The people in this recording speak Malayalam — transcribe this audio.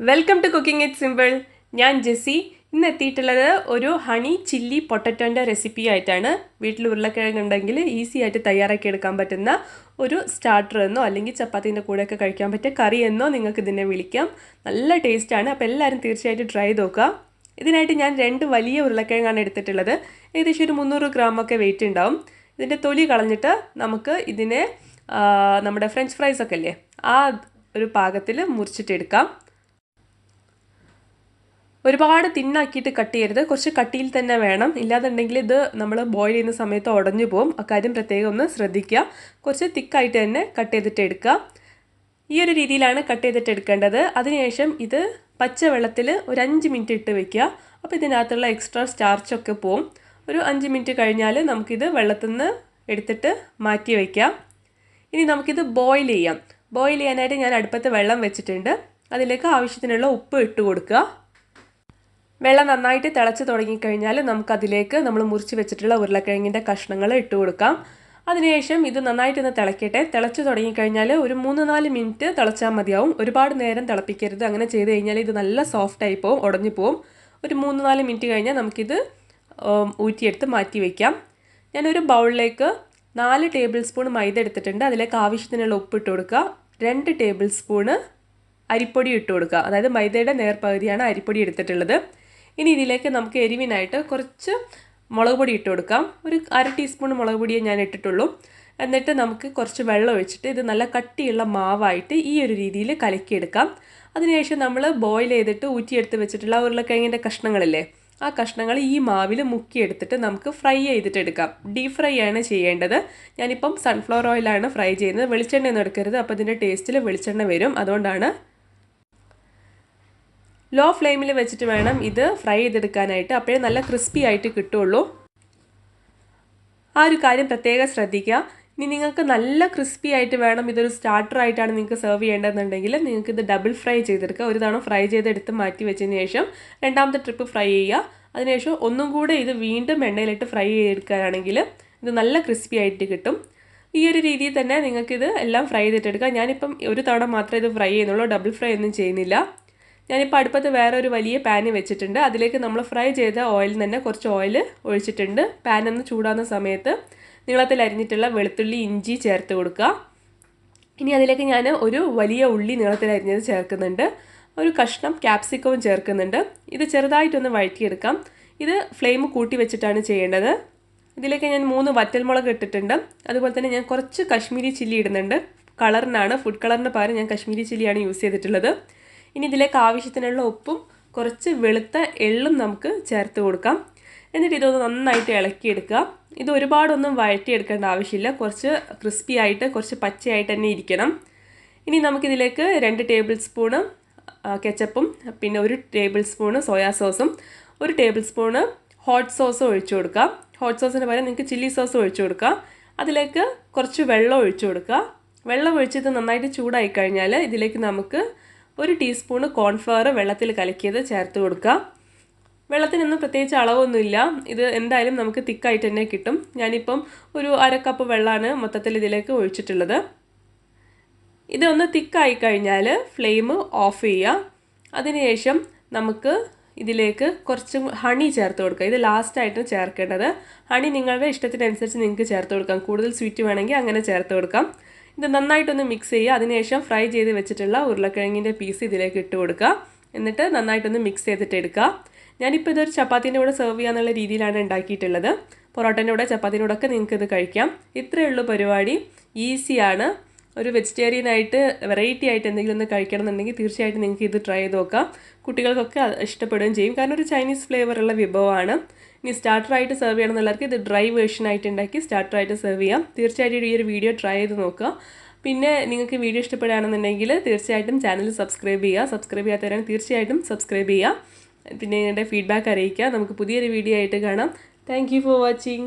Welcome to cooking it simple ഞാൻ ജെസ്സി. ഇന്ന് എത്തിയിട്ടുള്ളത് ഒരു ഹണി ചില്ലി പൊട്ടറ്റോന്റെ റെസിപ്പി ആയിട്ടാണ്. വീട്ടിൽ ഉരുളക്കിഴങ്ങ് ഉണ്ടെങ്കിൽ ഈസി ആയിട്ട് തയ്യാറാക്കി എടുക്കാൻ പറ്റുന്ന ഒരു സ്റ്റാർട്ടർ എന്നോ അല്ലെങ്കിൽ ചപ്പാത്തിന്റെ കൂടെയൊക്കെ കഴിക്കാൻ പറ്റിയ കറി എന്നോ നിങ്ങൾക്ക് ഇതിനെ വിളിക്കാം. നല്ല ടേസ്റ്റാണ് അപ്പോൾ എല്ലാവരും തീർച്ചയായിട്ടും ട്രൈ നോക്കുക. ഇതിനായിട്ട് ഞാൻ രണ്ട് വലിയ ഉരുളക്കിഴങ്ങാണ് എടുത്തിട്ടുള്ളത്. ഏകദേശം ഒരു മുന്നൂറ് ഗ്രാമൊക്കെ വെയിറ്റ് ഉണ്ടാവും. ഇതിന്റെ തൊലി കളഞ്ഞിട്ട് നമുക്ക് ഇതിനെ നമ്മുടെ ഫ്രഞ്ച് ഫ്രൈസ് ഒക്കെ അല്ലേ ആ ഒരു പാകത്തിൽ മുറിച്ചിട്ടെടുക്കാം ഒരുപാട് തിന്നാക്കിയിട്ട് കട്ട് ചെയ്യരുത്. കുറച്ച് കട്ടിയിൽ തന്നെ വേണം. ഇല്ലാന്നുണ്ടെങ്കിൽ ഇത് നമ്മൾ ബോയിൽ ചെയ്യുന്ന സമയത്ത് ഉടഞ്ഞു പോകും. അക്കാര്യം പ്രത്യേകം ഒന്ന് ശ്രദ്ധിക്കുക. കുറച്ച് തിക്കായിട്ട് തന്നെ കട്ട് ചെയ്തിട്ട് എടുക്കുക. ഈ ഒരു രീതിയിലാണ് കട്ട് ചെയ്തിട്ട് എടുക്കേണ്ടത്. അതിനുശേഷം ഇത് പച്ച വെള്ളത്തിൽ ഒരു അഞ്ച് മിനിറ്റ് ഇട്ട് വെക്കുക. അപ്പോൾ ഇതിനകത്തുള്ള എക്സ്ട്രാ സ്റ്റാർച്ചൊക്കെ പോവും. ഒരു അഞ്ച് മിനിറ്റ് കഴിഞ്ഞാൽ നമുക്കിത് വെള്ളത്തിൽ നിന്ന് എടുത്തിട്ട് മാറ്റി വയ്ക്കാം ഇനി നമുക്കിത് ബോയിൽ ചെയ്യാം. ബോയിൽ ചെയ്യാനായിട്ട് ഞാൻ അടുപ്പത്ത് വെള്ളം വെച്ചിട്ടുണ്ട്. അതിലേക്ക് ആവശ്യത്തിനുള്ള ഉപ്പ് ഇട്ട് കൊടുക്കുക. വെള്ളം നന്നായിട്ട് തിളച്ച് തുടങ്ങിക്കഴിഞ്ഞാൽ നമുക്കതിലേക്ക് നമ്മൾ മുറിച്ച് വെച്ചിട്ടുള്ള ഉരുളക്കിഴങ്ങിന്റെ കഷ്ണങ്ങൾ ഇട്ട് കൊടുക്കാം. അതിനുശേഷം ഇത് നന്നായിട്ടൊന്ന് തിളക്കട്ടെ. തിളച്ച് തുടങ്ങിക്കഴിഞ്ഞാൽ ഒരു മൂന്ന് നാല് മിനിറ്റ് തിളച്ചാൽ മതിയാവും. ഒരുപാട് നേരം തിളപ്പിക്കരുത്. അങ്ങനെ ചെയ്ത് കഴിഞ്ഞാൽ ഇത് നല്ല സോഫ്റ്റായി പോവും ഉടഞ്ഞു പോവും. ഒരു മൂന്ന് നാല് മിനിറ്റ് കഴിഞ്ഞാൽ നമുക്കിത് ഊറ്റിയെടുത്ത് മാറ്റി വയ്ക്കാം ഞാനൊരു ബൗളിലേക്ക് നാല് ടേബിൾ സ്പൂൺ മൈദ എടുത്തിട്ടുണ്ട്. അതിലേക്ക് ആവശ്യത്തിനുള്ള ഉപ്പ് ഇട്ട് കൊടുക്കുക. രണ്ട് ടേബിൾ സ്പൂണ് അരിപ്പൊടി ഇട്ട് കൊടുക്കുക. അതായത് മൈദയുടെ നേർപകുതിയാണ് അരിപ്പൊടി എടുത്തിട്ടുള്ളത്. ഇനി ഇതിലേക്ക് നമുക്ക് എരിവിനായിട്ട് കുറച്ച് മുളക് പൊടി ഇട്ട് കൊടുക്കാം. ഒരു അര ടീസ്പൂൺ മുളക് പൊടിയേ ഞാൻ ഇട്ടിട്ടുള്ളൂ. എന്നിട്ട് നമുക്ക് കുറച്ച് വെള്ളം ഒഴിച്ചിട്ട് ഇത് നല്ല കട്ടിയുള്ള മാവായിട്ട് ഈ ഒരു രീതിയിൽ കലക്കിയെടുക്കാം. അതിനുശേഷം നമ്മൾ ബോയിൽ ചെയ്തിട്ട് ഊറ്റിയെടുത്ത് വെച്ചിട്ടുള്ള ഉരുളക്കിഴങ്ങിന്റെ കഷ്ണങ്ങളില്ലേ ആ കഷ്ണങ്ങൾ ഈ മാവിൽ മുക്കിയെടുത്തിട്ട് നമുക്ക് ഫ്രൈ ചെയ്തിട്ട് എടുക്കാം. ഡീപ് ഫ്രൈ ആണ് ചെയ്യേണ്ടത്. ഞാനിപ്പം സൺഫ്ലവർ ഓയിലാണ് ഫ്രൈ ചെയ്യുന്നത്. വെളിച്ചെണ്ണയൊന്നും എടുക്കരുത്. അപ്പോൾ ഇതിന്റെ ടേസ്റ്റിൽ വെളിച്ചെണ്ണ വരും. അതുകൊണ്ടാണ് ലോ ഫ്ലെയിമിൽ വെച്ചിട്ട് വേണം ഇത് ഫ്രൈ ചെയ്തെടുക്കാനായിട്ട്. അപ്പോഴേ നല്ല ക്രിസ്പി ആയിട്ട് കിട്ടുള്ളൂ. ആ ഒരു കാര്യം പ്രത്യേകം ശ്രദ്ധിക്കുക. ഇനി നിങ്ങൾക്ക് നല്ല ക്രിസ്പി ആയിട്ട് വേണം. ഇതൊരു സ്റ്റാർട്ടർ ആയിട്ടാണ് നിങ്ങൾക്ക് സെർവ് ചെയ്യേണ്ടതെന്നുണ്ടെങ്കിൽ നിങ്ങൾക്ക് ഇത് ഡബിൾ ഫ്രൈ ചെയ്തെടുക്കുക. ഒരു തവണ ഫ്രൈ ചെയ്തെടുത്ത് മാറ്റി വെച്ചതിന് ശേഷം രണ്ടാമത്തെ ട്രിപ്പ് ഫ്രൈ ചെയ്യുക. അതിനുശേഷം ഒന്നും കൂടെ ഇത് വീണ്ടും എണ്ണയിലിട്ട് ഫ്രൈ ചെയ്തെടുക്കുകയാണെങ്കിൽ ഇത് നല്ല ക്രിസ്പി ആയിട്ട് കിട്ടും. ഈ ഒരു രീതിയിൽ തന്നെ നിങ്ങൾക്കിത് എല്ലാം ഫ്രൈ ചെയ്തിട്ടെടുക്കാം ഞാനിപ്പം ഒരു തവണ മാത്രമേ ഇത് ഫ്രൈ ചെയ്യുന്നുള്ളൂ. ഡബിൾ ഫ്രൈ ഒന്നും ചെയ്യുന്നില്ല. ഞാനിപ്പോൾ അടുപ്പത്ത് വേറെ ഒരു വലിയ പാന് വെച്ചിട്ടുണ്ട്. അതിലേക്ക് നമ്മൾ ഫ്രൈ ചെയ്ത ഓയിലിൽ തന്നെ കുറച്ച് ഓയിൽ ഒഴിച്ചിട്ടുണ്ട്. പാൻ ഒന്ന് ചൂടാകുന്ന സമയത്ത് നീളത്തിൽ അരിഞ്ഞിട്ടുള്ള വെളുത്തുള്ളി ഇഞ്ചി ചേർത്ത് കൊടുക്കുക. ഇനി അതിലേക്ക് ഞാൻ ഒരു വലിയ ഉള്ളി നീളത്തിൽ അരിഞ്ഞത് ചേർക്കുന്നുണ്ട്. ഒരു കഷ്ണം ക്യാപ്സിക്കവും ചേർക്കുന്നുണ്ട്. ഇത് ചെറുതായിട്ടൊന്ന് വഴറ്റിയെടുക്കാം. ഇത് ഫ്ലെയിം കൂട്ടി വെച്ചിട്ടാണ് ചെയ്യേണ്ടത്. ഇതിലേക്ക് ഞാൻ മൂന്ന് വറ്റൽമുളക് ഇട്ടിട്ടുണ്ട്. അതുപോലെ തന്നെ ഞാൻ കുറച്ച് കശ്മീരി ചില്ലി ഇടുന്നുണ്ട്. കളറിനാണ് ഫുഡ് കളറിന് പകരം ഞാൻ കശ്മീരി ചില്ലിയാണ് യൂസ് ചെയ്തിട്ടുള്ളത്. ഇനി ഇതിലേക്ക് ആവശ്യത്തിനുള്ള ഉപ്പും കുറച്ച് വെളുത്ത എള്ളും നമുക്ക് ചേർത്ത് കൊടുക്കാം. എന്നിട്ട് ഇതൊന്ന് നന്നായിട്ട് ഇളക്കിയെടുക്കുക. ഇത് ഒരുപാടൊന്നും വഴറ്റിയെടുക്കേണ്ട ആവശ്യമില്ല. കുറച്ച് ക്രിസ്പി ആയിട്ട് കുറച്ച് പച്ചയായിട്ട് തന്നെ ഇരിക്കണം. ഇനി നമുക്കിതിലേക്ക് രണ്ട് ടേബിൾ സ്പൂണ് കെച്ചപ്പും പിന്നെ ഒരു ടേബിൾ സ്പൂണ് സോയാ സോസും ഒരു ടേബിൾ സ്പൂണ് ഹോട്ട് സോസും ഒഴിച്ചു കൊടുക്കാം ഹോട്ട് സോസിന് പകരം നിങ്ങൾക്ക് ചില്ലി സോസ് ഒഴിച്ചു കൊടുക്കാം അതിലേക്ക് കുറച്ച് വെള്ളം ഒഴിച്ചു കൊടുക്കുക. വെള്ളം ഒഴിച്ചിട്ട് നന്നായിട്ട് ചൂടായി കഴിഞ്ഞാൽ ഇതിലേക്ക് നമുക്ക് ഒരു ടീസ്പൂണ് കോൺഫ്ലവർ വെള്ളത്തിൽ കലക്കിയത് ചേർത്ത് കൊടുക്കുക. വെള്ളത്തിനൊന്നും പ്രത്യേകിച്ച് അളവൊന്നുമില്ല. ഇത് എന്തായാലും നമുക്ക് തിക്കായിട്ട് തന്നെ കിട്ടും. ഞാനിപ്പം ഒരു അര കപ്പ് വെള്ളമാണ് മൊത്തത്തിൽ ഇതിലേക്ക് ഒഴിച്ചിട്ടുള്ളത്. ഇതൊന്ന് തിക്കായി കഴിഞ്ഞാൽ ഫ്ലെയിം ഓഫ് ചെയ്യുക. അതിനുശേഷം നമുക്ക് ഇതിലേക്ക് കുറച്ച് ഹണി ചേർത്ത് കൊടുക്കുക. ഇത് ലാസ്റ്റായിട്ട് ചേർക്കേണ്ടത്. ഹണി നിങ്ങളുടെ ഇഷ്ടത്തിനനുസരിച്ച് നിങ്ങൾക്ക് ചേർത്ത് കൊടുക്കാം. കൂടുതൽ സ്വീറ്റ് വേണമെങ്കിൽ അങ്ങനെ ചേർത്ത് കൊടുക്കാം. ഇത് നന്നായിട്ടൊന്ന് മിക്സ് ചെയ്യുക. അതിനുശേഷം ഫ്രൈ ചെയ്ത് വെച്ചിട്ടുള്ള ഉരുളക്കിഴങ്ങിന്റെ പീസ് ഇതിലേക്ക് ഇട്ട് കൊടുക്കുക. എന്നിട്ട് നന്നായിട്ടൊന്ന് മിക്സ് ചെയ്തിട്ട് എടുക്കുക. ഞാനിപ്പോൾ ഇതൊരു ചപ്പാത്തിന്റെ കൂടെ സെർവ് ചെയ്യാന്നുള്ള രീതിയിലാണ് ഉണ്ടാക്കിയിട്ടുള്ളത്. പൊറോട്ടന്റെ കൂടെ ചപ്പാത്തിന്റെ ഒക്കെ നിങ്ങൾക്ക് ഇത് കഴിക്കാം. ഇത്രയേ ഉള്ളൂ പരിപാടി. ഈസിയാണ് ഒരു വെജിറ്റേറിയൻ ആയിട്ട് വെറൈറ്റി ആയിട്ട് എന്തെങ്കിലും ഒന്ന് കഴിക്കണം എന്നുണ്ടെങ്കിൽ തീർച്ചയായിട്ടും നിങ്ങൾക്ക് ഇത് ട്രൈ ചെയ്ത് നോക്കാം. കുട്ടികൾക്കൊക്കെ ഇഷ്ടപ്പെടുകയും ചെയ്യും. കാരണം ഒരു ചൈനീസ് ഫ്ലേവറുള്ള വിഭവമാണ്. ഇനി സ്റ്റാർട്ടറായിട്ട് സെർവ് ചെയ്യണമെന്നുള്ളവർക്ക് ഇത് ഡ്രൈ വേർഷൻ ആയിട്ട് ഉണ്ടാക്കി സ്റ്റാർട്ടറായിട്ട് സെർവ് ചെയ്യാം. തീർച്ചയായിട്ടും ഈ ഒരു വീഡിയോ ട്രൈ ചെയ്ത് നോക്കുക. പിന്നെ നിങ്ങൾക്ക് വീഡിയോ ഇഷ്ടപ്പെടുകയാണെന്നുണ്ടെങ്കിൽ തീർച്ചയായിട്ടും ചാനൽ സബ്സ്ക്രൈബ് ചെയ്യുക. സബ്സ്ക്രൈബ് ചെയ്യാത്തവരാണെങ്കിൽ തീർച്ചയായിട്ടും സബ്സ്ക്രൈബ് ചെയ്യുക. പിന്നെ നിങ്ങളുടെ ഫീഡ്ബാക്ക് അറിയിക്കുക. നമുക്ക് പുതിയൊരു വീഡിയോ ആയിട്ട് കാണാം. Thank for watching